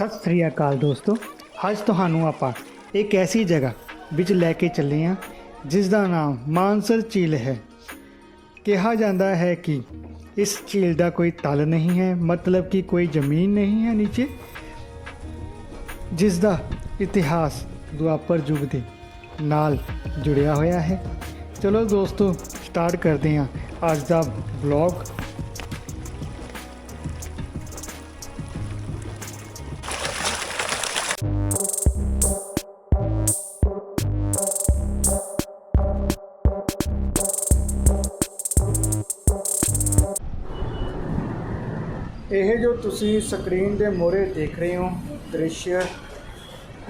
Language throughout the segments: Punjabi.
ਸਤਿ ਸ੍ਰੀ ਅਕਾਲ ਦੋਸਤੋ। ਅੱਜ ਤੁਹਾਨੂੰ ਆਪਾਂ ਇੱਕ ਐਸੀ ਜਗ੍ਹਾ ਵਿੱਚ ਲੈ ਕੇ ਚੱਲੇ ਹਾਂ, ਜਿਸ ਦਾ ਨਾਮ ਮਾਨਸਰ ਝੀਲ ਹੈ। ਕਿਹਾ ਜਾਂਦਾ ਹੈ ਕਿ ਇਸ ਝੀਲ ਦਾ ਕੋਈ ਤਲ ਨਹੀਂ ਹੈ, ਮਤਲਬ ਕਿ ਕੋਈ ਜ਼ਮੀਨ ਨਹੀਂ ਹੈ ਨੀਚੇ, ਜਿਸ ਦਾ ਇਤਿਹਾਸ ਦੁਆਪਰ ਯੁੱਗ ਦੇ ਨਾਲ ਜੁੜਿਆ ਹੋਇਆ ਹੈ। ਚਲੋ ਦੋਸਤੋ, ਸਟਾਰਟ ਕਰਦੇ ਹਾਂ ਅੱਜ ਦਾ ਵਲੌਗ ਜੋ ਤੁਸੀਂ ਸਕਰੀਨ ਦੇ ਮੋਹਰੇ ਦੇਖ ਰਹੇ ਹੋ ਦ੍ਰਿਸ਼,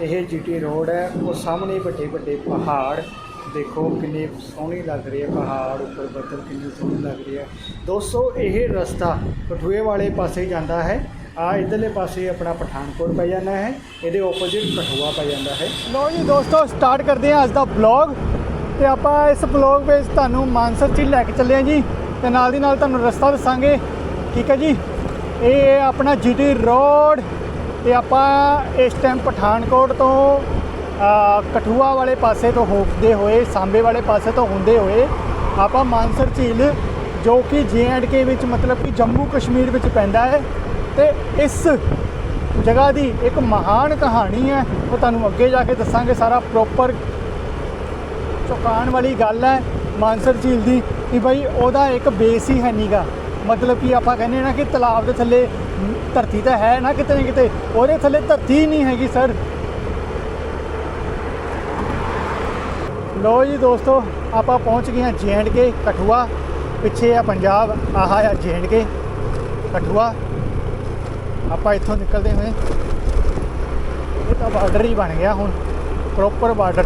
ਇਹ ਜੀਟੀ ਰੋਡ ਹੈ। ਉਹ ਸਾਹਮਣੇ ਵੱਡੇ ਵੱਡੇ ਪਹਾੜ, ਦੇਖੋ ਕਿੰਨੇ ਸੋਹਣੀ ਲੱਗ ਰਹੀ ਹੈ ਪਹਾੜ, ਉੱਪਰ ਬੱਦਲ ਕਿੰਨੇ ਸੋਹਣੇ ਲੱਗ ਰਹੇ ਹੈ। ਦੋਸਤੋ, ਇਹ ਰਸਤਾ ਕਠੂਏ ਵਾਲੇ ਪਾਸੇ ਜਾਂਦਾ ਹੈ। ਆ ਇਧਰਲੇ ਪਾਸੇ ਆਪਣਾ ਪਠਾਨਕੋਟ ਪੈ ਜਾਂਦਾ ਹੈ। ਇਹਦੇ ਆਪੋਜ਼ਿਟ ਕਠੂਆ ਪੈ ਜਾਂਦਾ ਹੈ। ਲੋ ਜੀ ਦੋਸਤੋ ਸਟਾਰਟ ਕਰਦੇ ਹਾਂ ਅੱਜ ਦਾ ਬਲੌਗ ਤੇ ਆਪਾਂ ਇਸ ਬਲੌਗ ਵਿੱਚ ਤੁਹਾਨੂੰ ਮਾਨਸਰ ਝੀਲ ਲੈ ਕੇ ਚੱਲੇ ਹਾਂ ਜੀ। ਤੇ ਨਾਲ ਦੀ ਨਾਲ ਤੁਹਾਨੂੰ ਰਸਤਾ ਦੱਸਾਂਗੇ। ਠੀਕ ਹੈ ਜੀ? ਇਹ ਹੈ ਆਪਣਾ ਜੀਟੀ ਰੋਡ ਤੇ ਆਪਾਂ ਇਸ ਟਾਈਮ ਪਠਾਨਕੋਟ ਤੋਂ ਕਠੂਆ ਵਾਲੇ ਪਾਸੇ ਤੋਂ ਹੋਦੇ ਹੋਏ, ਸਾਂਬੇ ਵਾਲੇ ਪਾਸੇ ਤੋਂ ਹੁੰਦੇ ਹੋਏ ਆਪਾਂ ਮਾਨਸਰ ਝੀਲ ਜੋ ਕਿ ਕੇ ਵਿੱਚ ਮਤਲਬ ਕਿ ਜੰਮੂ ਕਸ਼ਮੀਰ ਵਿੱਚ ਪੈਂਦਾ ਹੈ ਤੇ ਇਸ ਜਗ੍ਹਾ ਦੀ ਇੱਕ ਮਹਾਨ ਕਹਾਣੀ ਹੈ, ਉਹ ਤੁਹਾਨੂੰ ਅੱਗੇ ਜਾ ਕੇ ਦੱਸਾਂਗੇ, ਸਾਰਾ ਪ੍ਰੋਪਰ ਚੁਕਾਉਣ ਵਾਲੀ ਗੱਲ ਹੈ ਮਾਨਸਰ ਝੀਲ ਦੀ ਕਿ ਭਾਈ ਉਹਦਾ ਇੱਕ ਬੇਸ ਹੀ ਹੈ ਨੀਗਾ। ਮਤਲਬ ਕਿ ਆਪਾਂ ਕਹਿੰਦੇ ਨਾ ਕਿ ਤਲਾਬ ਦੇ ਥੱਲੇ ਧਰਤੀ ਤਾਂ ਹੈ ਨਾ ਕਿਤੇ ਨਾ ਕਿਤੇ, ਉਹਦੇ ਥੱਲੇ ਧਰਤੀ ਨਹੀਂ ਹੈਗੀ, ਸਰ। ਲੋ ਜੀ ਦੋਸਤੋ, ਆਪਾਂ ਪਹੁੰਚ ਗਏ ਹਾਂ ਕੇ, ਕਠੂਆ। ਪਿੱਛੇ ਆ ਪੰਜਾਬ, ਆਹ ਆ ਕੇ, ਕਠੂਆ। ਆਪਾਂ ਇੱਥੋਂ ਨਿਕਲਦੇ ਹੋਏ। ਇਹ ਤਾਂ ਬਾਰਡਰ ਹੀ ਬਣ ਗਿਆ ਹੁਣ ਪ੍ਰੋਪਰ ਬਾਰਡਰ।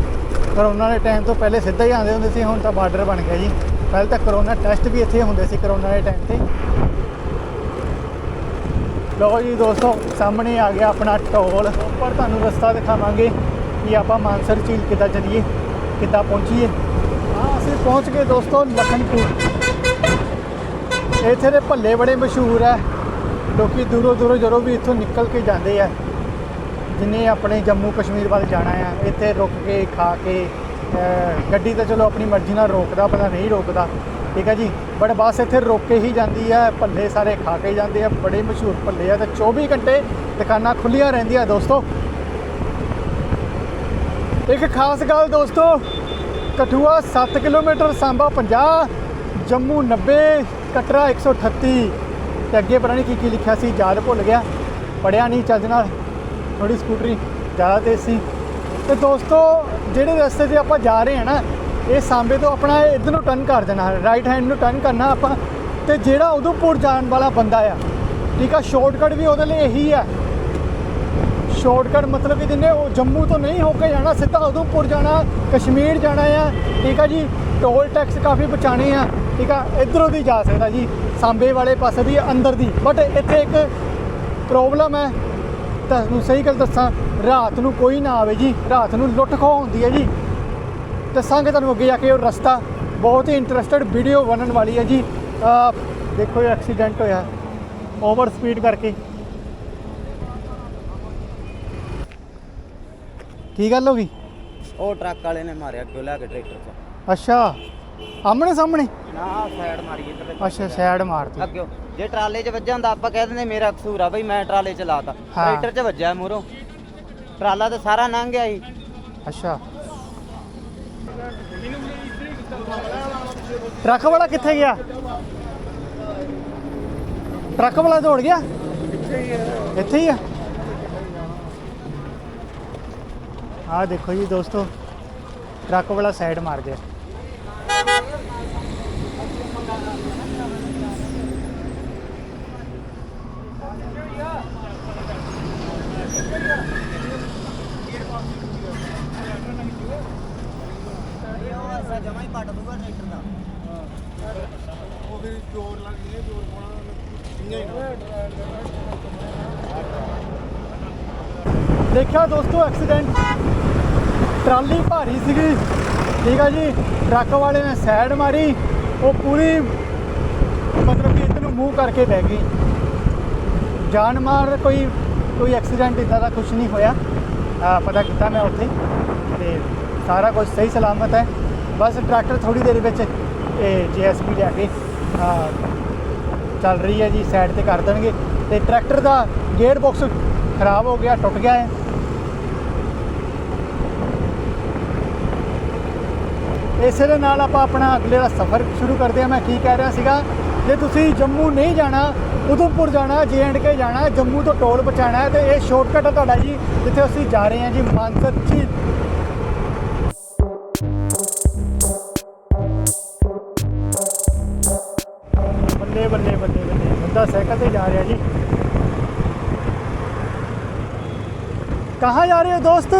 ਕਰੋਨਾ ਦੇ ਟਾਈਮ ਤੋਂ ਪਹਿਲੇ ਸਿੱਧਾ ਹੀ ਆਉਂਦੇ ਹੁੰਦੇ ਸੀ, ਹੁਣ ਤਾਂ ਬਾਰਡਰ ਬਣ ਗਿਆ ਜੀ। ਪਹਿਲਾਂ ਤਾਂ ਕਰੋਨਾ ਟੈਸਟ ਵੀ ਇੱਥੇ ਹੁੰਦੇ ਸੀ ਕਰੋਨਾ ਦੇ ਟਾਈਮ ਤੇ। ਲੋ ਜੀ ਦੋਸਤੋ, ਸਾਹਮਣੇ ਆ ਗਿਆ ਆਪਣਾ ਟੋਲ। ਉੱਪਰ ਤੁਹਾਨੂੰ ਰਸਤਾ ਦਿਖਾਵਾਂਗੇ ਕਿ ਆਪਾਂ ਮਾਨਸਰ ਝੀਲ ਕਿੱਦਾਂ ਚਲੀਏ, ਕਿੱਦਾਂ ਪਹੁੰਚੀਏ। ਹਾਂ, ਅਸੀਂ ਪਹੁੰਚ ਗਏ ਦੋਸਤੋ ਲਖਨਪੁਰ। ਇੱਥੇ ਦੇ ਭੱਲੇ ਬੜੇ ਮਸ਼ਹੂਰ ਹੈ ਲੋਕੀ ਦੂਰੋਂ ਦੂਰੋਂ ਜਦੋਂ ਵੀ ਇੱਥੋਂ ਨਿਕਲ ਕੇ ਜਾਂਦੇ ਆ, ਜਿਨੇ ਆਪਣੇ ਜੰਮੂ ਕਸ਼ਮੀਰ ਵੱਲ ਜਾਣਾ ਆ, ਇੱਥੇ ਰੁਕ ਕੇ, ਖਾ ਕੇ ਗੱਡੀ ਤਾਂ ਚਲੋ ਆਪਣੀ ਮਰਜ਼ੀ ਨਾਲ ਰੋਕਦਾ ਪਤਾ ਨਹੀਂ ਰੋਕਦਾ। ਠੀਕ ਹੈ ਜੀ? ਬਟ ਬੱਸ ਇੱਥੇ ਰੁਕ ਕੇ ਹੀ ਜਾਂਦੀ ਹੈ, ਭੱਲੇ ਸਾਰੇ ਖਾ ਕੇ ਜਾਂਦੇ ਆ, ਬੜੇ ਮਸ਼ਹੂਰ ਭੱਲੇ ਆ। ਤੇ 24 ਘੰਟੇ ਦੁਕਾਨਾਂ ਖੁੱਲੀਆਂ ਰਹਿੰਦੀਆਂ ਦੋਸਤੋ। ਇੱਕ ਖਾਸ ਗੱਲ ਦੋਸਤੋ, ਕਠੂਆ 7 ਕਿਲੋਮੀਟਰ ਸਾਂਬਾ 50 ਜੰਮੂ 90 ਕਟਰਾ 138 ਤੇ ਅੱਗੇ ਪਤਾ ਨਹੀਂ ਕੀ ਕੀ ਲਿਖਿਆ ਸੀ, ਯਾਦ ਭੁੱਲ ਗਿਆ। ਪੜਿਆ ਨਹੀਂ ਚੱਜ ਨਾਲ। ਥੋੜੀ ਸਕੂਟਰੀ ਜ਼ਿਆਦਾ ਤੇਜ਼ ਸੀ। ਤੇ ਦੋਸਤੋ, ਜਿਹੜੇ ਰਸਤੇ 'ਤੇ ਆਪਾਂ ਜਾ ਰਹੇ ਹਾਂ ਨਾ, ਇਹ ਸਾਂਬੇ ਤੋਂ ਆਪਣਾ ਇੱਧਰ ਨੂੰ ਟਰਨ ਕਰ ਦੇਣਾ ਰਾਈਟ ਹੈਂਡ ਨੂੰ ਟਰਨ ਕਰਨਾ ਆਪਾਂ, ਤੇ ਜਿਹੜਾ ਉਧਮਪੁਰ ਜਾਣ ਵਾਲਾ ਬੰਦਾ ਆ, ਠੀਕ ਆ ਸ਼ਾਰਟਕਟ ਵੀ ਉਹਦੇ ਲਈ ਇਹੀ ਆ। ਸ਼ਾਰਟਕਟ ਮਤਲਬ ਕਿ ਜਿੰਨੇ ਉਹ ਜੰਮੂ ਤੋਂ ਨਹੀਂ ਹੋ ਕੇ ਜਾਣਾ, ਸਿੱਧਾ ਉਧਮਪੁਰ ਜਾਣਾ, ਕਸ਼ਮੀਰ ਜਾਣਾ ਆ, ਠੀਕ ਆ ਜੀ ਟੋਲ ਟੈਕਸ ਕਾਫੀ ਬਚਾਣੇ ਆ, ਠੀਕ ਆ, ਇਧਰੋਂ ਦੀ ਜਾ ਸਕਦਾ ਜੀ, ਸਾਂਬੇ ਵਾਲੇ ਪਾਸੇ ਦੀ ਅੰਦਰ ਦੀ ਬਟ ਇੱਥੇ ਇੱਕ ਪ੍ਰੋਬਲਮ ਹੈ ਤੁਹਾਨੂੰ ਸਹੀ ਗੱਲ ਦੱਸਾਂ ਰਾਤ ਨੂੰ ਕੋਈ ਨਾ ਆਵੇ ਜੀ ਰਾਤ ਨੂੰ ਲੁੱਟ ਖੋਹ ਹੁੰਦੀ ਹੈ ਜੀ। ਦੱਸਾਂਗੇ ਤੁਹਾਨੂੰ ਅੱਗੇ ਜਾ ਕੇ ਉਹ ਰਸਤਾ ਬਹੁਤ ਹੀ ਇੰਟਰਸਟਡ ਵੀਡੀਓ ਬਣਨ ਵਾਲੀ ਹੈ ਜੀ। ਦੇਖੋ ਇਹ ਐਕਸੀਡੈਂਟ ਹੋਇਆ। ਓਵਰ ਸਪੀਡ ਕਰਕੇ। ਕੀ ਗੱਲ ਹੋ ਗਈ? ਉਹ ਟਰੱਕ ਵਾਲੇ ਨੇ ਮਾਰਿਆ ਕਿਉਂ ਲੈ ਕੇ ਟਰੈਕਟਰ 'ਚ ਅੱਛਾ। ਆਮਣੇ ਸਾਹਮਣੇ? ਨਾ ਸਾਈਡ ਮਾਰੀ ਇੱਧਰ ਅੱਛਾ ਸਾਈਡ ਮਾਰਤੀ। ਅੱਗੇ ਜੇ ਟਰਾਲੇ 'ਚ ਵੱਜਾ ਹੁੰਦਾ ਆਪਾਂ ਕਹਿ ਦਿੰਦੇ ਮੇਰਾ ਕਸੂਰ ਆ ਬਈ ਮੈਂ ਟਰਾਲੇ 'ਚ ਲਾਤਾ। ਹਾਂ। ਟਰੈਕਟਰ 'ਚ ਵੱਜਾ ਮੂਹਰੋਂ। ਟਰਾਲਾ ਤਾਂ ਸਾਰਾ ਲੰਘ ਗਿਆ ਸੀ। ਅੱਛਾ। ਟਰੱਕ ਵਾਲਾ ਕਿੱਥੇ ਗਿਆ? ਟਰੱਕ ਵਾਲਾ ਦੌੜ ਗਿਆ? ਇੱਥੇ ਹੀ ਆ। ਆਹ ਦੇਖੋ ਜੀ ਦੋਸਤੋ ਟਰੱਕ ਵਾਲਾ ਸਾਈਡ ਮਾਰ ਗਿਆ ਜਮਾ ਹੀ ਪੱਟ ਦੂਗਾ ਟਰੈਕਟਰ ਦਾ ਦੇਖਿਆ ਦੋਸਤੋ ਐਕਸੀਡੈਂਟ ਟਰਾਲੀ ਭਾਰੀ ਸੀਗੀ। ਠੀਕ ਆ ਜੀ, ਟਰੱਕ ਵਾਲੇ ਨੇ ਸਾਈਡ ਮਾਰੀ। ਉਹ ਪੂਰੀ, ਮਤਲਬ ਕਿ ਇੱਧਰ ਮੂੰਹ ਕਰਕੇ ਬਹਿ ਗਈ। ਜਾਨ ਮਾਰ ਕੋਈ ਕੋਈ ਐਕਸੀਡੈਂਟ ਇਦਾਂ ਦਾ ਕੁਝ ਨਹੀਂ ਹੋਇਆ। ਪਤਾ ਕੀਤਾ ਮੈਂ ਉੱਥੇ। ਤੇ ਸਾਰਾ ਕੁਝ ਸਹੀ ਸਲਾਮਤ ਹੈ। ਬਸ ਟਰੈਕਟਰ ਥੋੜੀ ਦੇਰ ਵਿੱਚ ਇਹ ਜੀਐਸਬੀ ਲੈ ਕੇ ਚੱਲ ਰਹੀ ਹੈ ਜੀ ਸਾਈਡ ਤੇ ਕਰ ਦੇਣਗੇ। ਤੇ ਟਰੈਕਟਰ ਦਾ ਗੇਅਰ ਬਾਕਸ ਖਰਾਬ ਹੋ ਗਿਆ, ਟੁੱਟ ਗਿਆ ਹੈ। ਇਸੇ ਦੇ ਨਾਲ ਆਪਾਂ ਆਪਣਾ ਅਗਲੇ ਦਾ ਸਫ਼ਰ ਸ਼ੁਰੂ ਕਰਦੇ ਹਾਂ। ਮੈਂ ਕੀ ਕਹਿ ਰਿਹਾ ਸੀਗਾ, ਜੇ ਤੁਸੀਂ ਜੰਮੂ ਨਹੀਂ ਜਾਣਾ ਉਧਮਪੁਰ ਜਾਣਾ ਜੇ ਐਂਡ ਕੇ ਜਾਣਾ, ਜੰਮੂ ਤੋਂ ਟੋਲ ਬਚਾਣਾ ਹੈ, ਤੇ ਇਹ ਸ਼ਾਰਟਕਟ ਹੈ ਤੁਹਾਡਾ ਜੀ, ਜਿੱਥੇ ਅਸੀਂ ਜਾ ਰਹੇ ਹਾਂ ਜੀ, ਮਾਨਸਰ ਝੀਲ ਬੱਲੇ ਬੱਲੇ ਬੱਲੇ ਬੱਲੇ, ਬੰਦਾ ਸਾਈਕਲ ਤੇ ਜਾ ਰਿਹਾ ਜੀ। कहाँ जा रहे हो दोस्त?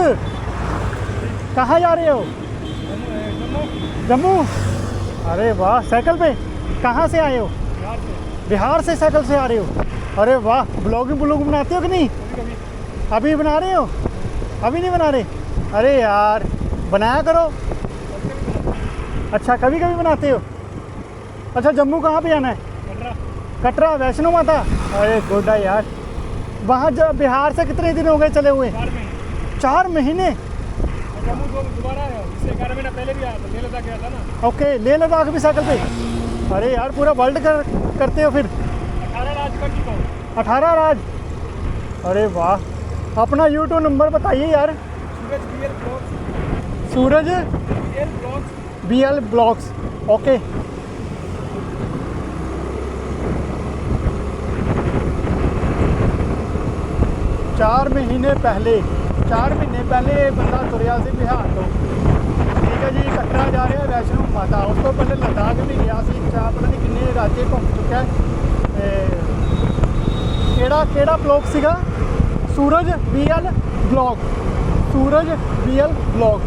कहाँ जा रहे हो? जम्मू? अरे वाह, साइकिल पे। कहाँ से आए हो? बिहार से साइकिल से आ रहे हो। अरे वाह, ब्लॉगिंग ब्लॉग बनाते हो कि नहीं? अभी बना रहे हो? अभी नहीं बना रहे? अरे यार, बनाया करो। अच्छा कभी कभी बनाते हो? अच्छा जम्मू कहाँ पे जाना है? कटरा। वैष्णो माता। अरे गोडा यार। वहाँ जब बिहार से कितने दिन हो गए चले हुए? चार महीने। चार ना? ओके ले लद्दाख भी साइकिल पे? अरे यार पूरा वर्ल्ड कर, करते हो फिर। अठारह राज अरे वाह अपना यूट्यूब नंबर बताइए यार। Suraj B L vlogs Suraj? L B L vlogs okay. ਚਾਰ ਮਹੀਨੇ ਪਹਿਲੇ 4 ਮਹੀਨੇ ਪਹਿਲੇ ਇਹ ਬੰਦਾ ਤੁਰਿਆ ਸੀ ਬਿਹਾਰ ਤੋਂ। ਠੀਕ ਹੈ ਜੀ ਕਟਰਾ ਜਾ ਰਿਹਾ ਵੈਸ਼ਨੋ ਮਾਤਾ। ਉਸ ਤੋਂ ਪਹਿਲੇ ਲਦਾਖ ਵੀ ਗਿਆ ਸੀ। ਚਾ ਪਤਾ ਨਹੀਂ ਕਿੰਨੇ ਰਾਜੇ ਘੁੰਮ ਚੁੱਕਾ ਤੇ ਕਿਹੜਾ ਕਿਹੜਾ ਬਲੌਗ ਸੀਗਾ? Suraj BL vlog Suraj BL vlog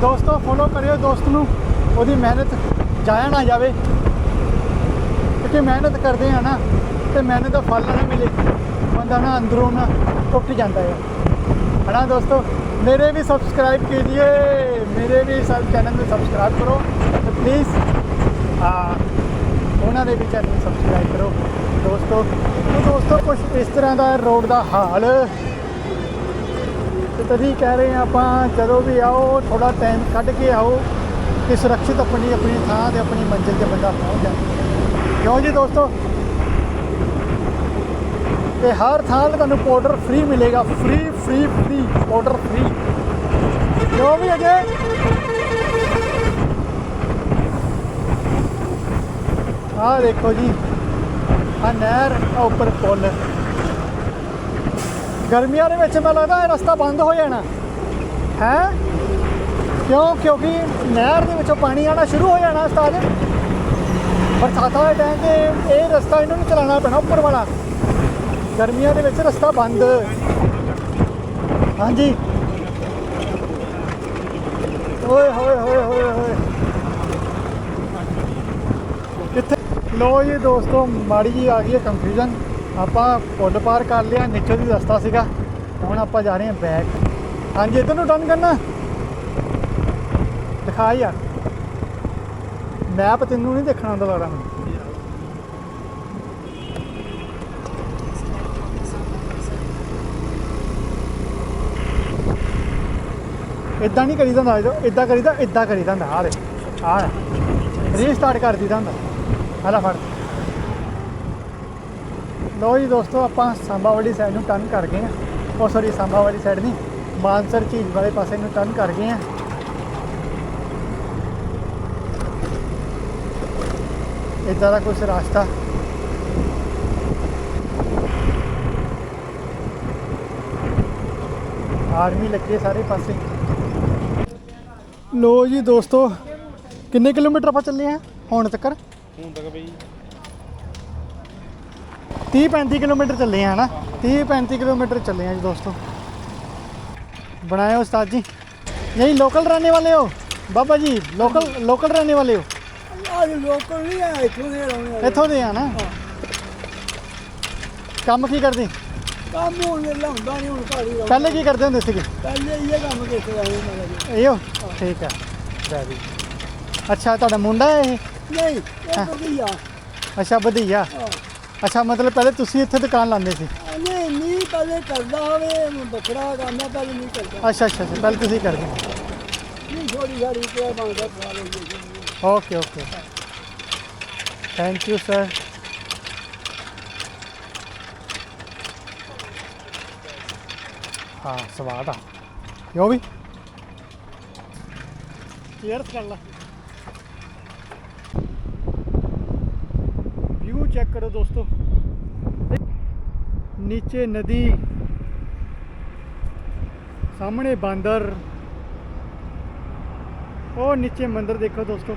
ਦੋਸਤੋ ਫੋਲੋ ਕਰਿਓ ਦੋਸਤ ਨੂੰ। ਉਹਦੀ ਮਿਹਨਤ ਜਾਇਆ ਨਾ ਜਾਵੇ। ਕਿਉਂਕਿ ਮਿਹਨਤ ਕਰਦੇ ਆ ਨਾ। ਤੇ ਮੈਨੂੰ ਤਾਂ ਫਲ ਨਾ ਮਿਲੇ। ਬੰਦਾ ਨਾ ਅੰਦਰੋਂ ਨਾ ਟੁੱਟ ਜਾਂਦਾ ਹੈ ਹਣਾ ਦੋਸਤੋ, ਮੇਰੇ ਵੀ ਸਬਸਕ੍ਰਾਈਬ कीजिए ਮੇਰੇ ਵੀ ਸਭ ਚੈਨਲ ਨੂੰ ਸਬਸਕ੍ਰਾਈਬ ਕਰੋ ਤੇ ਪਲੀਜ਼ ਆ, ਉਹਨਾਂ ਦੇ ਵੀ ਚੈਨਲ ਨੂੰ ਸਬਸਕ੍ਰਾਈਬ ਕਰੋ। ਦੋਸਤੋ ਤੇ ਦੋਸਤੋ ਕੁਝ ਇਸ ਤਰ੍ਹਾਂ ਦਾ ਰੋਡ ਦਾ ਹਾਲ। ਤੇ ਤਦੀ ਕਹਿ ਰਹੇ ਆਪਾਂ, ਜਦੋਂ ਵੀ ਆਓ ਥੋੜਾ ਟਾਈਮ ਕੱਢ ਕੇ ਆਓ ਕਿ ਸੁਰੱਖਿਅਤ ਆਪਣੀ ਆਪਣੀ ਥਾਂ ਤੇ ਆਪਣੀ ਮੰਜ਼ਿਲ ਤੇ ਬੰਦਾ ਪਹੁੰਚ ਜਾਵੇ। ਕਿਉਂ ਜੀ ਦੋਸਤੋ? ਤੇ ਹਰ ਥਾਂ ਤੇ ਤੁਹਾਨੂੰ ਪਾਊਡਰ ਫ੍ਰੀ ਮਿਲੇਗਾ free free free powder free ਕਿਉਂ ਵੀ ਅਜੇ? ਆਹ ਦੇਖੋ ਜੀ ਆ ਨਹਿਰ ਆ ਉੱਪਰ ਪੁਲ। ਗਰਮੀਆਂ ਦੇ ਵਿੱਚ ਮੈਨੂੰ ਲੱਗਦਾ ਇਹ ਰਸਤਾ ਬੰਦ ਹੋ ਜਾਣਾ। ਹੈ? ਕਿਉਂ? ਕਿਉਂਕਿ ਨਹਿਰ ਦੇ ਵਿੱਚੋਂ ਪਾਣੀ ਆਣਾ ਸ਼ੁਰੂ ਹੋ ਜਾਣਾ ਉਸਤਾਦ ਬਰਸਾਤਾਂ ਦੇ ਟਾਈਮ ਤੇ ਇਹ ਰਸਤਾ ਇਹਨਾਂ ਨੂੰ ਚਲਾਉਣਾ ਪੈਣਾ ਉੱਪਰ ਵਾਲਾ। ਗਰਮੀਆਂ ਦੇ ਵਿੱਚ ਰਸਤਾ ਬੰਦ। ਹਾਂਜੀ। ਓਏ, ਹੋਏ ਹੋਏ ਹੋਏ ਹੋਏ। ਕਿੱਥੇ ਲੋ ਜੀ ਦੋਸਤੋ, ਮਾੜੀ ਜੀ ਆ ਗਈ ਹੈ ਕਨਫਿਊਜ਼ਨ ਆਪਾਂ ਪੁੱਲ ਪਾਰ ਕਰ ਲਿਆ, ਨੀਚੇ ਦੀ ਰਸਤਾ ਸੀਗਾ। ਹੁਣ ਆਪਾਂ ਜਾ ਰਹੇ ਹਾਂ ਬੈਕ ਹਾਂਜੀ, ਇਧਰ ਨੂੰ ਟਰਨ ਕਰਨਾ। ਦਿਖਾ ਯਾਰ। ਮੈਪ ਤੈਨੂੰ ਨਹੀਂ ਦੇਖਣਾ ਆਉਂਦਾ ਲੱਗਦਾ ਮੈਨੂੰ। ਇਦਾਂ ਨਹੀਂ ਕਰੀਦਾ ਹੁੰਦਾ ਇਦਾਂ ਕਰੀਦਾ ਇਦਾਂ ਕਰੀਦਾ ਹੁੰਦਾ, ਆਹ ਦੇ ਆਹ ਰੀਸਟਾਰਟ ਕਰ ਦਿੱਤਾ ਹੁੰਦਾ। ਹਾਲਾ ਫੜ। ਲੋ ਜੀ ਦੋਸਤੋ, ਆਪਾਂ ਸਾਂਬਾ ਵਾਲੀ ਸਾਈਡ ਨੂੰ ਟਰਨ ਕਰ ਗਏ ਆ ਉਹ ਸੌਰੀ ਸਾਂਬਾ ਵਾਲੀ ਸਾਈਡ ਨਹੀਂ, ਮਾਨਸਰ ਝੀਲ ਵਾਲੇ ਪਾਸੇ ਨੂੰ ਟਰਨ ਕਰ ਗਏ ਆ ਇਦਾਂ ਦਾ ਕੁਝ ਰਸਤਾ। ਆਰਮੀ ਲੱਗੇ ਸਾਰੇ ਪਾਸੇ। ਲੋ ਜੀ ਦੋਸਤੋ ਕਿੰਨੇ ਕਿਲੋਮੀਟਰ ਆਪਾਂ ਚੱਲੇ ਆ ਹੁਣ ਤੱਕ ਹੁਣ ਤੱਕ ਬਈ। 30 35 ਕਿਲੋਮੀਟਰ ਚੱਲੇ ਆ ਨਾ? 30 35 ਕਿਲੋਮੀਟਰ ਚੱਲੇ ਆ ਜੀ ਦੋਸਤੋ। ਬਣਾਇਓ ਉਸਤਾਦ ਜੀ। ਨਹੀਂ ਲੋਕਲ ਰਹਿਣੇ ਵਾਲੇ ਹੋ? ਬਾਬਾ ਜੀ ਲੋਕਲ ਲੋਕਲ ਰਹਿਣੇ ਵਾਲੇ ਹੋ? ਆ ਲੋਕਲ ਨਹੀਂ ਆ ਇੱਥੋਂ ਦੇ ਰਹਿਣੇ ਇੱਥੋਂ ਦੇ ਆ ਨਾ? ਕੰਮ ਕੀ ਕਰਦੇ? ਕੰਮ ਹੁਣ ਲਾਉਂਦਾ ਨਹੀਂ ਹੁਣ ਘਰ ਪਹਿਲੇ ਕੀ ਕਰਦੇ ਹੁੰਦੇ ਸੀਗੇ? ਪਹਿਲੇ ਇਹ ਕੰਮ ਕਰਦੇ ਆਏ ਮੈਂ ਇਹੋ? ਠੀਕ ਹੈ ਵੈਰੀ ਅੱਛਾ ਤੁਹਾਡਾ ਮੁੰਡਾ ਹੈ ਇਹ ਨਹੀਂ ਇਹ ਵਧੀਆ ਅੱਛਾ ਵਧੀਆ ਅੱਛਾ ਮਤਲਬ ਪਹਿਲੇ ਤੁਸੀਂ ਇੱਥੇ ਦੁਕਾਨ ਲਾਉਂਦੇ ਸੀ ਨਹੀਂ ਨਹੀਂ ਪਹਿਲੇ ਕਰਦਾ ਹੋਵੇ ਬੱਕਰਾ ਕਰਨਾ ਪਹਿਲੇ ਨਹੀਂ ਕਰਦਾ ਅੱਛਾ ਅੱਛਾ ਅੱਛਾ ਪਹਿਲੇ ਤੁਸੀਂ ਕਰਦੇ ਨਹੀਂ ਥੋੜੀ ਸਾਡੀ ਕਿਹਾ ਬਣਦਾ ਪਾ ਲੈਂਦੇ okay okay thank you sir ਹਾਂ ਸਵਾਦ ਆ ਕਿਉਂ ਵੀ ਚੀਅਰਸ ਕਰ ਲਾ। ਵਿਊ ਚੈੱਕ ਕਰੋ ਦੋਸਤੋ। ਨੀਚੇ ਨਦੀ, ਸਾਹਮਣੇ ਬਾਂਦਰ। ਉਹ ਨੀਚੇ ਮੰਦਿਰ ਦੇਖੋ ਦੋਸਤੋ।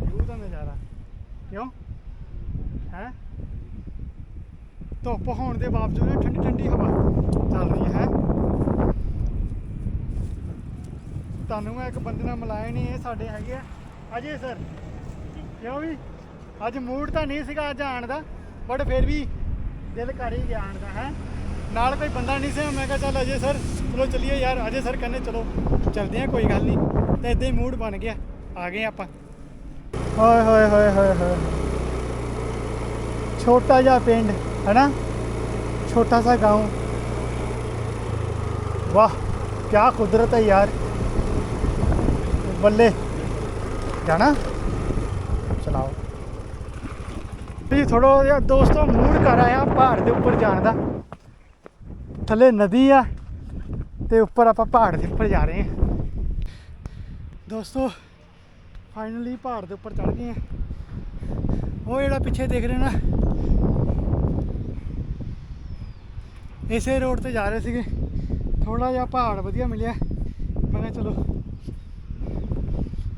ਵਿਊ ਦਾ ਨਜ਼ਾਰਾ। ਕਿਉਂ? ਹੈ? ਧੁੱਪ ਹੋਣ ਦੇ ਬਾਵਜੂਦ ਠੰਡੀ ਠੰਡੀ ਹਵਾ ਚੱਲ ਰਹੀ ਹੈ। ਤੁਹਾਨੂੰ ਮੈਂ ਇੱਕ ਬੰਦੇ ਨਾਲ ਮਿਲਾਇਆ ਨਹੀਂ ਇਹ ਸਾਡੇ ਹੈਗੇ ਆ ਅਜੇ ਸਰ ਕਿਉਂ ਵੀ ਅੱਜ ਮੂਡ ਤਾਂ ਨਹੀਂ ਸੀਗਾ ਅੱਜ ਆਉਣ ਦਾ ਬਟ ਫਿਰ ਵੀ ਦਿਲ ਕਰ ਹੀ ਗਿਆ ਆਉਣ ਦਾ ਹੈ ਨਾਲ ਕੋਈ ਬੰਦਾ ਨਹੀਂ ਸੀ ਮੈਂ ਕਿਹਾ ਚੱਲ ਅਜੇ ਸਰ ਚਲੋ ਚੱਲੀਏ ਯਾਰ ਅਜੇ ਸਰ ਕਹਿੰਦੇ ਚਲੋ ਚੱਲਦੇ ਆ ਕੋਈ ਗੱਲ ਨਹੀਂ ਤੇ ਇਦਾਂ ਹੀ ਮੂਡ ਬਣ ਗਿਆ ਆ ਗਏ ਆਪਾਂ ਹੋਏ ਹੋਏ ਹੋਏ ਹੋਏ ਹੋਏ ਛੋਟਾ ਜਿਹਾ ਪਿੰਡ ਹੈ ਨਾ ਛੋਟਾ ਸਾ گاؤں ਵਾਹ ਕੀ ਕੁਦਰਤ ਹੈ ਯਾਰ ਬੱਲੇ। ਜਾਣਾ? ਚਲਾਓ। ਜੀ ਥੋੜਾ ਜਿਹਾ ਦੋਸਤੋ ਮੂਡ ਕਰ ਆਇਆ ਪਹਾੜ ਦੇ ਉੱਪਰ ਜਾਣ ਦਾ। ਥੱਲੇ ਨਦੀ ਆ ਤੇ ਉੱਪਰ ਆਪਾਂ ਪਹਾੜ ਦੇ ਉੱਪਰ ਜਾ ਰਹੇ ਹਾਂ। ਦੋਸਤੋ ਫਾਈਨਲੀ ਪਹਾੜ ਦੇ ਉੱਪਰ ਚੜ ਗਏ ਆ ਉਹ ਜਿਹੜਾ ਪਿੱਛੇ ਦੇਖ ਰਹੇ ਨਾ, ਇਸੇ ਰੋਡ ਤੇ ਜਾ ਰਹੇ ਸੀਗੇ। ਥੋੜਾ ਜਿਹਾ ਪਹਾੜ ਵਧੀਆ ਮਿਲਿਆ। ਮੈਂ ਕਿਹਾ ਚਲੋ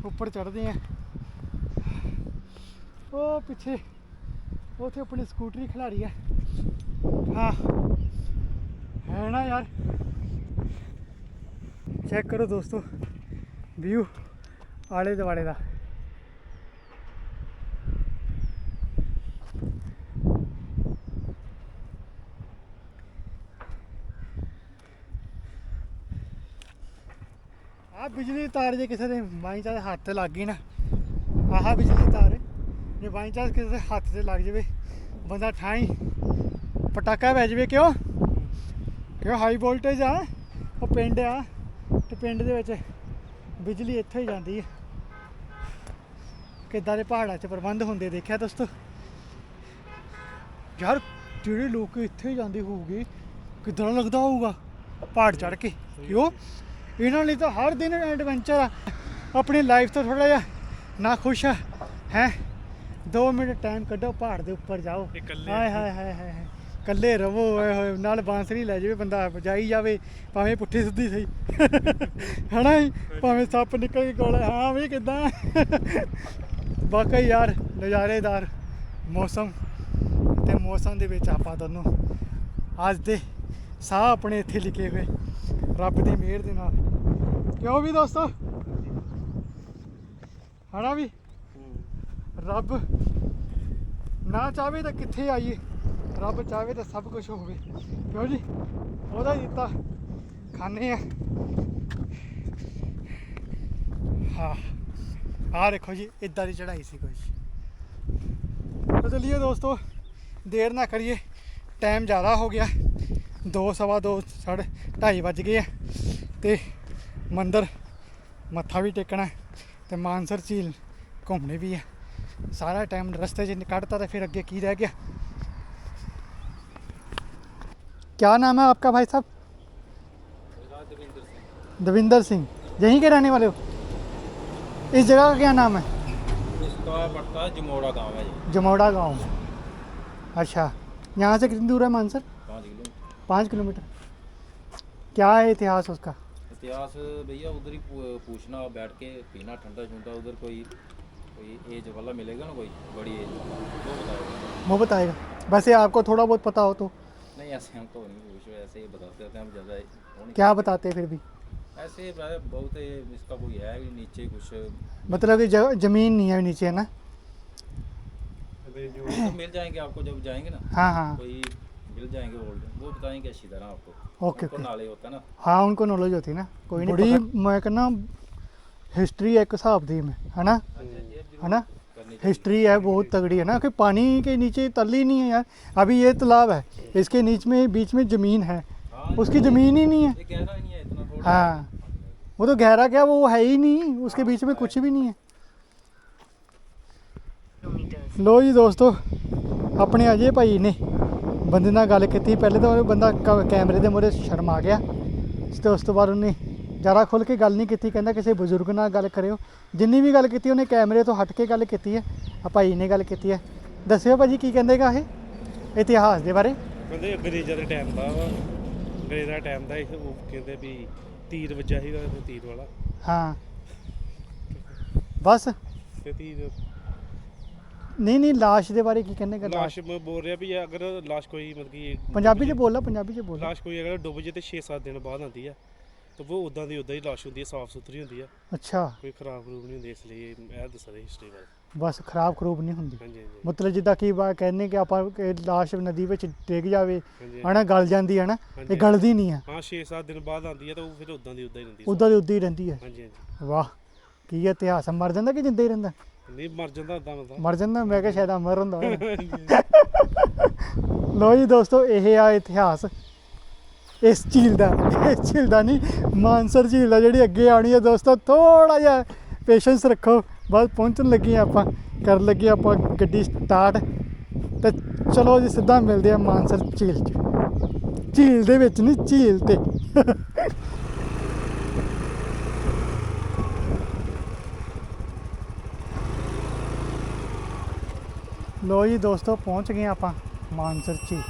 ਉੱਪਰ ਚੜਦੇ ਆ। ਉਹ ਪਿੱਛੇ, ਉਥੇ ਆਪਣੀ ਸਕੂਟਰੀ ਖਿਲਾੜੀ ਆ। ਹਾਂ। ਹੈ ਨਾ ਯਾਰ। ਚੈੱਕ ਕਰੋ ਦੋਸਤੋ। ਵਿਊ ਆਲੇ ਦੁਆਲੇ ਦਾ। ਆ ਬਿਜਲੀ ਦੀ ਤਾਰ ਜੇ ਕਿਸੇ ਦੇ ਬਾਈ ਚਾਂਸ ਹੱਥ ਤੇ ਲੱਗ ਗਈ ਨਾ, ਆਹ ਬਿਜਲੀ ਦੀ ਤਾਰ ਜੇ ਬਾਈ ਚਾਂਸ ਕਿਸੇ ਦੇ ਹੱਥ ਤੇ ਲੱਗ ਜਾਵੇ, ਬੰਦਾ ਠਾਈ ਪਟਾਕਾ ਵੱਜ ਜਾਵੇ ਕਿਉਂ? ਕਿਉਂ ਹਾਈ ਵੋਲਟੇਜ ਆ? ਉਹ ਪਿੰਡ ਆ, ਤੇ ਪਿੰਡ ਦੇ ਵਿੱਚ ਬਿਜਲੀ ਇੱਥੇ ਹੀ ਜਾਂਦੀ ਹੈ। ਕਿੱਦਾਂ ਦੇ ਪਹਾੜਾਂ 'ਚ ਪ੍ਰਬੰਧ ਹੁੰਦੇ ਦੇਖਿਆ ਦੋਸਤੋ? ਯਾਰ, ਜਿਹੜੇ ਲੋਕ ਇੱਥੇ ਜਾਂਦੇ ਹੋਊਗੇ, ਕਿੱਦਾਂ ਲੱਗਦਾ ਹੋਊਗਾ ਪਹਾੜ ਚੜ ਕੇ? ਕਿਉਂ? ਇਹਨਾਂ ਲਈ ਤਾਂ ਹਰ ਦਿਨ ਐਡਵੈਂਚਰ ਆ। ਆਪਣੀ ਲਾਈਫ ਤੋਂ ਥੋੜਾ ਜਿਹਾ ਨਾ ਖੁਸ਼ ਆ। ਹੈ? 2 ਮਿੰਟ ਟਾਈਮ ਕੱਢੋ ਪਹਾੜ ਦੇ ਉੱਪਰ ਜਾਓ। ਹਾਏ ਹਾਏ ਹਾਏ ਹਾਏ। ਇਕੱਲੇ ਰਵੋ ਓਏ ਹੋਏ ਨਾਲ ਬਾਂਸਰੀ ਲੈ ਜਾਵੇ ਬੰਦਾ ਵਜਾਈ ਜਾਵੇ ਭਾਵੇਂ ਪੁੱਠੀ ਸਿੱਧੀ ਸਹੀ। ਹਨਾ ਜੀ? ਭਾਵੇਂ ਸੱਪ ਨਿਕਲ ਕੇ ਕੋਲੇ ਹਾਂ ਵੀ ਕਿਦਾਂ? ਵਾਕਈ ਯਾਰ ਨਜ਼ਾਰੇਦਾਰ ਮੌਸਮ ਤੇ ਮੌਸਮ ਦੇ ਵਿੱਚ ਆਪਾਂ ਦੋਨੋਂ ਅੱਜ ਦੇ ਸਾਹ ਆਪਣੇ ਇੱਥੇ ਲਿਖੇ ਹੋਏ। ਰੱਬ ਦੀ ਮਿਹਰ ਦੇ ਨਾਲ। ਕਿਉਂ ਵੀ ਦੋਸਤੋ? ਹਨਾ ਵੀ? ਰੱਬ ਨਾ ਚਾਹਵੇ ਤਾਂ ਕਿੱਥੇ ਆਈਏ? ਰੱਬ ਚਾਹਵੇ ਤਾਂ ਸਭ ਕੁਝ ਹੋਵੇ। ਕਿਉਂ ਜੀ? ਉਹਦਾ ਹੀ ਦਿੱਤਾ ਖਾਣੇ ਆ। ਹਾਂ। ਆ ਦੇਖੋ ਜੀ, ਇਦਾਂ ਦੀ ਚੜਾਈ ਸੀ ਕੁਝ ਤਾਂ ਚਲਿਏ ਦੋਸਤੋ, ਦੇਰ ਨਾ ਕਰੀਏ। ਟਾਈਮ ਜ਼ਿਆਦਾ ਹੋ ਗਿਆ। ਦੋ ਸਵਾ ਦੋ, ਸਾਢੇ ਢਾਈ ਵੱਜ ਗਏ ਆ। ਤੇ ਮੰਦਰ ਮੱਥਾ ਵੀ ਟੇਕਣਾ ਹੈ ਤੇ ਮਾਨਸਰ ਝੀਲ ਘੁੰਮਣੀ ਵੀ ਆ ਸਾਰਾ ਟਾਈਮ ਰਸਤੇ 'ਚ ਕੱਢਤਾ ਤੇ ਫਿਰ ਅੱਗੇ ਕੀ ਰਹਿ ਗਿਆ क्या नाम है आपका भाई साहब दविंदर सिंह यहीं के रहने वाले हो इस जगह का क्या नाम है इसका पड़ता है जमोड़ा गांव है जी जमोड़ा गांव अच्छा यहाँ से कितनी दूर है मानसर पाँच किलोमीटर पाँच किलोमीटर क्या है इतिहास उसका इतिहास भैया उधर ही पूछना बैठ के पीना ठंडा ठंडा उधर कोई कोई एज वाला मिलेगा ना कोई? बड़ी एज वाला। वो बताएगा। वो बताएगा। वैसे आपको थोड़ा बहुत पता हो तो। नहीं ऐसे हमको नहीं पूछो ऐसे ही बताते रहते हैं हम ज़्यादा क्या बताते फिर भी? ऐसे बहुत इसका कोई है भी नीचे कुछ। मतलब कि ज़मीन नहीं है नीचे है ना? तो मिल जाएँगे आपको जब जाएँगे ना? हाँ हाँ। कोई मिल जाएँगे वो बताएँगे अच्छी तरह आपको। ओके, उनको ओके। नाले होता है ना ਹਾਂ ਉਹਨਾਂ ਨੂੰ ਨੌਲੇਜ ਹੁੰਦੀ ਨਾ ਕੋਈ ਨਹੀਂ ਬੜੀ ਮੈਂ ਕਹਿੰਦਾ ਹਿਸਟਰੀ ਇੱਕ ਹਿਸਾਬ ਦੀ ਮੈਂ ਹਨਾ ये जरूर ਹਨਾ करनी करनी हिस्ट्री है बहुत तगड़ी है ना कि पानी के नीचे तल ही नहीं है यार अभी ये तालाब है इसके नीच में बीच में ज़मीन है हाँ, उसकी ज़मीन ही नहीं है ये गहरा ही नहीं है इतना थोड़ा हाँ वो तो गहरा क्या वो है ही नहीं उसके बीच में कुछ भी नहीं है ਲੋ ਜੀ ਦੋਸਤੋ ਆਪਣੇ ਅਜੇ ਭਾਈ ਨੇ ਬੰਦੇ ਨਾਲ ਗੱਲ ਕੀਤੀ। ਪਹਿਲੇ ਤਾਂ ਉਹ ਬੰਦਾ ਕ- ਕੈਮਰੇ ਦੇ ਮੂਹਰੇ ਸ਼ਰਮਾ ਗਿਆ ਤੇ ਉਸ ਤੋਂ ਬਾਅਦ ਉਹਨੇ ਜ਼ਿਆਦਾ ਖੁੱਲ ਕੇ ਗੱਲ ਨਹੀਂ ਕੀਤੀ ਕਹਿੰਦਾ ਕਿਸੇ ਬਜ਼ੁਰਗ ਨਾਲ ਗੱਲ ਕਰਿਓ। ਜਿੰਨੀ ਵੀ ਗੱਲ ਕੀਤੀ ਉਹਨੇ ਕੈਮਰੇ ਤੋਂ ਹਟ ਕੇ ਗੱਲ ਕੀਤੀ ਹੈ। ਆ ਭਾਈ ਨੇ ਗੱਲ ਕੀਤੀ ਹੈ। ਦੱਸਿਓ ਭਾਜੀ ਕੀ ਕਹਿੰਦੇਗਾ ਇਹ? ਇਤਿਹਾਸ ਦੇ ਬਾਰੇ। ਕਹਿੰਦੇ ਅੰਗਰੇਜ਼ਾਂ ਦੇ ਟਾਈਮ ਦਾ ਵਾ। ਅੰਗਰੇਜ਼ਾਂ ਦਾ ਟਾਈਮ ਦਾ ਇਹ ਉਹ ਕਹਿੰਦੇ ਵੀ ਤੀਰ ਵੱਜਾ ਸੀਗਾ ਤੇ ਤੀਰ ਵਾਲਾ। ਹਾਂ। ਬਸ। ਤੇ ਤੀਰ ਨਹੀਂ ਨਹੀਂ ਲਾਸ਼ ਦੇ ਬਾਰੇ ਕੀ ਕਹਿੰਦੇਗਾ ਲਾਸ਼ ਮੈਂ ਬੋਲ ਰਿਹਾ ਵੀ ਅਗਰ ਲਾਸ਼ ਕੋਈ ਮਤਲਬ ਕਿ ਪੰਜਾਬੀ 'ਚ ਬੋਲਦਾ ਪੰਜਾਬੀ 'ਚ ਬੋਲ ਲਾਸ਼ ਕੋਈ ਅਗਰ ਡੁੱਬ ਜੇ ਤੇ 6-7 ਦਿਨ ਬਾਅਦ ਆਉਂਦੀ ਆ ਤਾਂ ਉਹ ਉਦਾਂ ਦੀ ਉਦਾਂ ਹੀ ਲਾਸ਼ ਹੁੰਦੀ ਹੈ ਸਾਫ਼ ਸੁਥਰੀ ਹੁੰਦੀ ਆ। ਅੱਛਾ। ਕੋਈ ਖਰਾਬ ਖਰੂਬ ਨਹੀਂ ਹੁੰਦੀ ਇਸ ਲਈ ਇਹ ਇਹ ਦੱਸ ਰਹੀ ਹਿਸਟਰੀ ਬਾਰੇ। ਬਸ ਖਰਾਬ ਖਰੂਬ ਨਹੀਂ ਹੁੰਦੀ। ਹਾਂਜੀ ਹਾਂਜੀ। ਮਤਲਬ ਜਿੱਦਾਂ ਕੀ ਬਾ ਕਹਿੰਦੇ ਕਿ ਆਪਾਂ ਕਿ ਲਾਸ਼ ਨਦੀ ਵਿੱਚ ਡਿੱਗ ਜਾਵੇ ਹਾਂਜੀ। ਹਨਾ ਗਲ ਜਾਂਦੀ ਹੈ ਨਾ ਹਾਂਜੀ। ਇਹ ਗਲਦੀ ਨਹੀਂ ਹੈ ਹਾਂ 6-7 ਦਿਨ ਬਾਅਦ ਆਉਂਦੀ ਆ ਤਾਂ ਉਹ ਫਿਰ ਉਦਾਂ ਦੀ ਉਦਾਂ ਹੀ ਰਹਿੰਦੀ ਉਦਾਂ ਦੀ ਉਦਾਂ ਹੀ ਰਹਿੰਦੀ ਹੈ ਹਾਂਜੀ ਹਾਂਜੀ। ਵਾਹ ਕੀ ਇਤਿਹਾਸ ਮਰ ਜਾਂਦਾ ਕਿ ਜਿੰਦਾ ਹੀ ਰਹਿੰਦਾ? ਨਹੀਂ, ਮਰ ਜਾਂਦਾ ਉਦਾਂ ਬੰਦਾ। ਮਰ ਜਾਂਦਾ, ਮੈਂ ਕਿਹਾ ਸ਼ਾਇਦ ਅਮਰ ਹੁੰਦਾ ਹੋਣਾ ਲੋ ਜੀ ਦੋਸਤੋ, ਇਹ ਆ ਇਤਿਹਾਸ। ਇਸ ਝੀਲ ਦਾ, ਇਸ ਝੀਲ ਦਾ ਨਹੀਂ, ਮਾਨਸਰ ਝੀਲ ਦਾ ਜਿਹੜੀ ਅੱਗੇ ਆਉਣੀ ਹੈ ਦੋਸਤੋ। ਥੋੜਾ ਜਿਹਾ ਪੇਸ਼ੈਂਸ ਰੱਖੋ। ਬਸ ਪਹੁੰਚਣ ਲੱਗੇ ਹਾਂ ਆਪਾਂ, ਕਰਨ ਲੱਗੇ ਆਪਾਂ ਗੱਡੀ ਸਟਾਰਟ ਤੇ ਚਲੋ ਜੀ, ਸਿੱਧਾ ਮਿਲਦੇ ਆ ਮਾਨਸਰ ਝੀਲ 'ਚ। ਝੀਲ ਦੇ ਵਿੱਚ ਨਹੀਂ, ਝੀਲ ਤੇ। ਲੋ ਜੀ ਦੋਸਤੋ, ਪਹੁੰਚ ਗਏ ਆਪਾਂ ਮਾਨਸਰ ਝੀਲ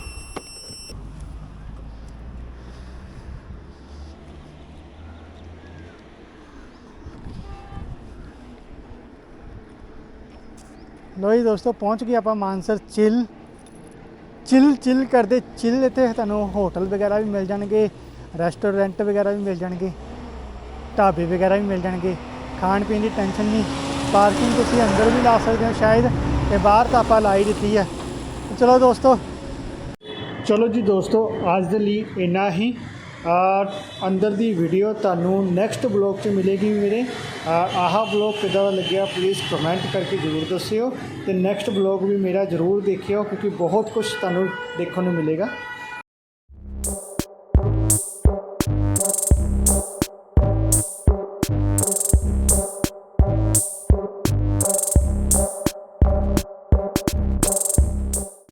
ਲੋ ਜੀ ਦੋਸਤੋ, ਪਹੁੰਚ ਗਏ ਆਪਾਂ ਮਾਨਸਰ ਝੀਲ ਚਿਲ ਚਿਲ ਕਰਦੇ ਚਿਲ ਇੱਥੇ ਤੁਹਾਨੂੰ ਹੋਟਲ ਵਗੈਰਾ ਵੀ ਮਿਲ ਜਾਣਗੇ, ਰੈਸਟੋਰੈਂਟ ਵਗੈਰਾ ਵੀ ਮਿਲ ਜਾਣਗੇ, ਢਾਬੇ ਵਗੈਰਾ ਵੀ ਮਿਲ ਜਾਣਗੇ। ਖਾਣ ਪੀਣ ਦੀ ਟੈਨਸ਼ਨ ਨਹੀਂ, ਪਾਰਕਿੰਗ ਤੁਸੀਂ ਅੰਦਰ ਵੀ ਲਾ ਸਕਦੇ ਹੋ ਸ਼ਾਇਦ। ਤੇ ਬਾਹਰ ਤਾਂ ਆਪਾਂ ਲਾਈ ਦਿੱਤੀ ਹੈ। ਚਲੋ ਦੋਸਤੋ। ਚਲੋ ਜੀ ਦੋਸਤੋ ਅੱਜ ਦੇ ਲਈ ਇੰਨਾ ਹੀ। ਅੰਦਰ ਦੀ ਵੀਡੀਓ ਤੁਹਾਨੂੰ ਨੈਕਸਟ ਬਲੌਗ 'ਚ ਮਿਲੇਗੀ ਮੇਰੇ ਆ, ਆਹ ਬਲੌਗ ਕਿੱਦਾਂ ਦਾ ਲੱਗਿਆ ਪਲੀਜ਼ ਕਮੈਂਟ ਕਰਕੇ ਜ਼ਰੂਰ ਦੱਸਿਓ। ਤੇ ਨੈਕਸਟ ਬਲੌਗ ਵੀ ਮੇਰਾ ਜ਼ਰੂਰ ਦੇਖਿਓ ਕਿਉਂਕਿ ਬਹੁਤ ਕੁਝ ਤੁਹਾਨੂੰ ਦੇਖਣ ਨੂੰ ਮਿਲੇਗਾ।